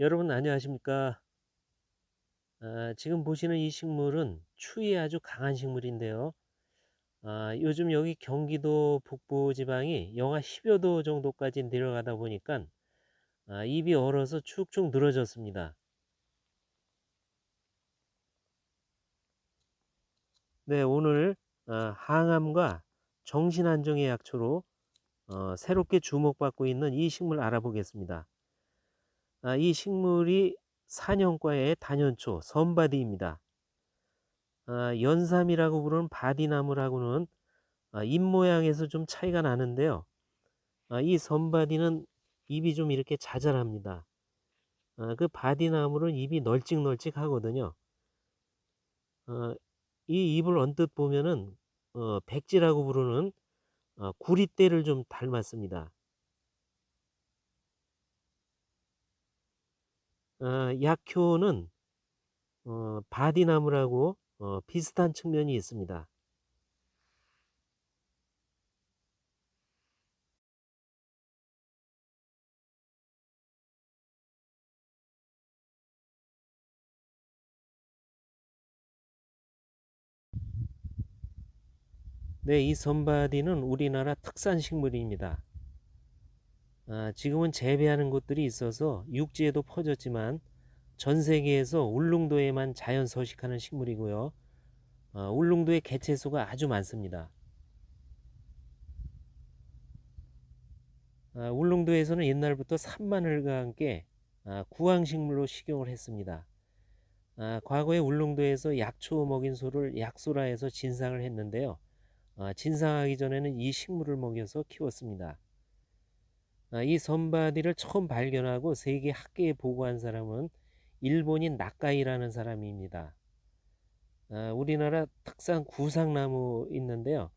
여러분 안녕하십니까? 아, 지금 보시는 이 식물은 추위에 아주 강한 식물인데요. 아, 요즘 여기 경기도 북부 지방이 영하 10여 도 정도까지 내려가다 보니까 아, 잎이 얼어서 축축 늘어졌습니다. 네, 오늘 아, 항암과 정신안정의 약초로 어, 새롭게 주목받고 있는 이 식물 알아보겠습니다. 아, 이 식물이 사년과의 단연초 선바디입니다. 아, 연삼이라고 부르는 바디나무라고는 아, 잎 모양에서 좀 차이가 나는데요. 아, 이 선바디는 잎이 좀 이렇게 자잘합니다. 아, 그 바디나무는 잎이 널찍널찍 하거든요. 어, 이 잎을 언뜻 보면은 어, 백지라고 부르는 어, 구리대를 좀 닮았습니다. 어, 약효는 어, 바디나무라고 어, 비슷한 측면이 있습니다. 네, 이 선바디는 우리나라 특산 식물입니다. 아, 지금은 재배하는 곳들이 있어서 육지에도 퍼졌지만 전 세계에서 울릉도에만 자연 서식하는 식물이고요. 어, 울릉도의 개체수가 아주 많습니다. 아, 울릉도에서는 옛날부터 산마늘과 함께 아, 구황식물로 식용을 했습니다. 아, 과거에 울릉도에서 약초 먹인 소를 약소라 해서 진상을 했는데요. 아, 진상하기 전에는 이 식물을 먹여서 키웠습니다. 아, 이 선바디를 처음 발견하고 세계 학계에 보고한 사람은 일본인 나카이라는 사람입니다. 아, 우리나라 특산 구상나무 있는데요.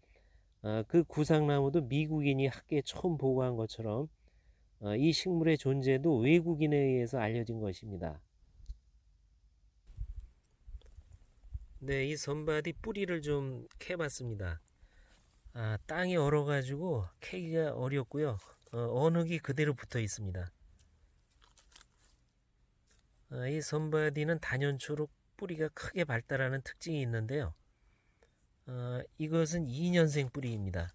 아, 그 구상나무도 미국인이 학계에 처음 보고한 것처럼 어, 이 식물의 존재도 외국인에 의해서 알려진 것입니다. 네, 이 선바디 뿌리를 좀 캐봤습니다. 아, 땅이 얼어가지고 캐기가 어렵고요. 어, 늑이 그대로 붙어 있습니다. 아, 이 선바디는 단연초로 뿌리가 크게 발달하는 특징이 있는데요. 어, 이것은 2년생 뿌리입니다.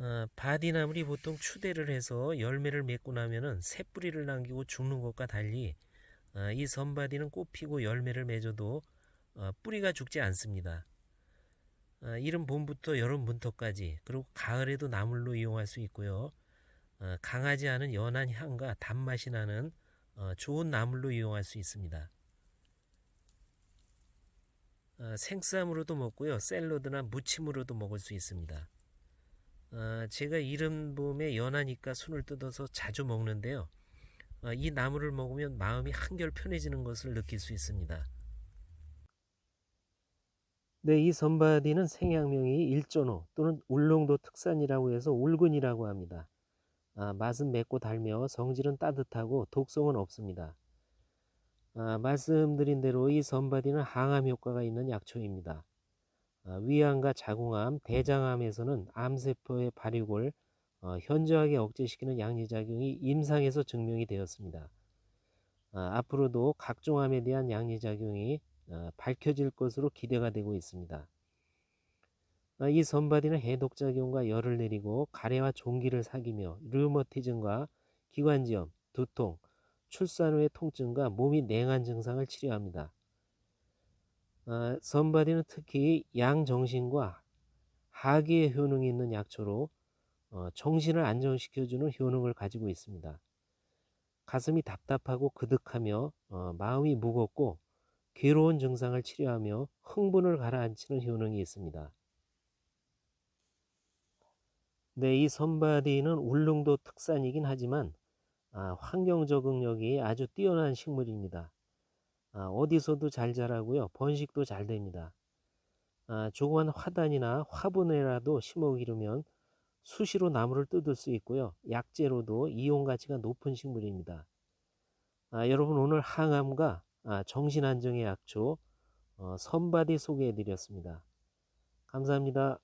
어, 바디나물이 보통 추대를 해서 열매를 맺고 나면은 새 뿌리를 남기고 죽는 것과 달리 어, 이 선바디는 꽃피고 열매를 맺어도 어, 뿌리가 죽지 않습니다. 어, 이른 봄부터 여름 문턱까지 그리고 가을에도 나물로 이용할 수 있고요. 어, 강하지 않은 연한 향과 단맛이 나는 어, 좋은 나물로 이용할 수 있습니다. 어, 생쌈으로도 먹고요. 샐러드나 무침으로도 먹을 수 있습니다. 어, 제가 이른 봄에 연하니까 순을 뜯어서 자주 먹는데요. 어, 이 나물을 먹으면 마음이 한결 편해지는 것을 느낄 수 있습니다. 네, 이 선바디는 생양명이 일전호 또는 울릉도 특산이라고 해서 울근이라고 합니다. 아, 맛은 맵고 달며 성질은 따뜻하고 독성은 없습니다. 아, 말씀드린 대로 이 선바디는 항암 효과가 있는 약초입니다. 아, 위암과 자궁암, 대장암에서는 암세포의 발육을 어, 현저하게 억제시키는 양리작용이 임상에서 증명이 되었습니다. 아, 앞으로도 각종 암에 대한 양리작용이 어, 밝혀질 것으로 기대가 되고 있습니다. 아, 이 선바디는 해독작용과 열을 내리고 가래와 종기를 사귀며 류머티즘과 기관지염, 두통, 출산 후의 통증과 몸이 냉한 증상을 치료합니다. 어, 선바디는 특히 양정신과 하기의 효능이 있는 약초로 어, 정신을 안정시켜주는 효능을 가지고 있습니다. 가슴이 답답하고 그득하며 어, 마음이 무겁고 괴로운 증상을 치료하며 흥분을 가라앉히는 효능이 있습니다. 네, 이 선바디는 울릉도 특산이긴 하지만 아, 환경 적응력이 아주 뛰어난 식물입니다. 아, 어디서도 잘 자라고요. 번식도 잘 됩니다. 아, 조그만 화단이나 화분에라도 심어 기르면 수시로 나무를 뜯을 수 있고요. 약재로도 이용 가치가 높은 식물입니다. 아, 여러분 오늘 항암과 아, 정신 안정의 약초 어, 선바디 소개해 드렸습니다. 감사합니다.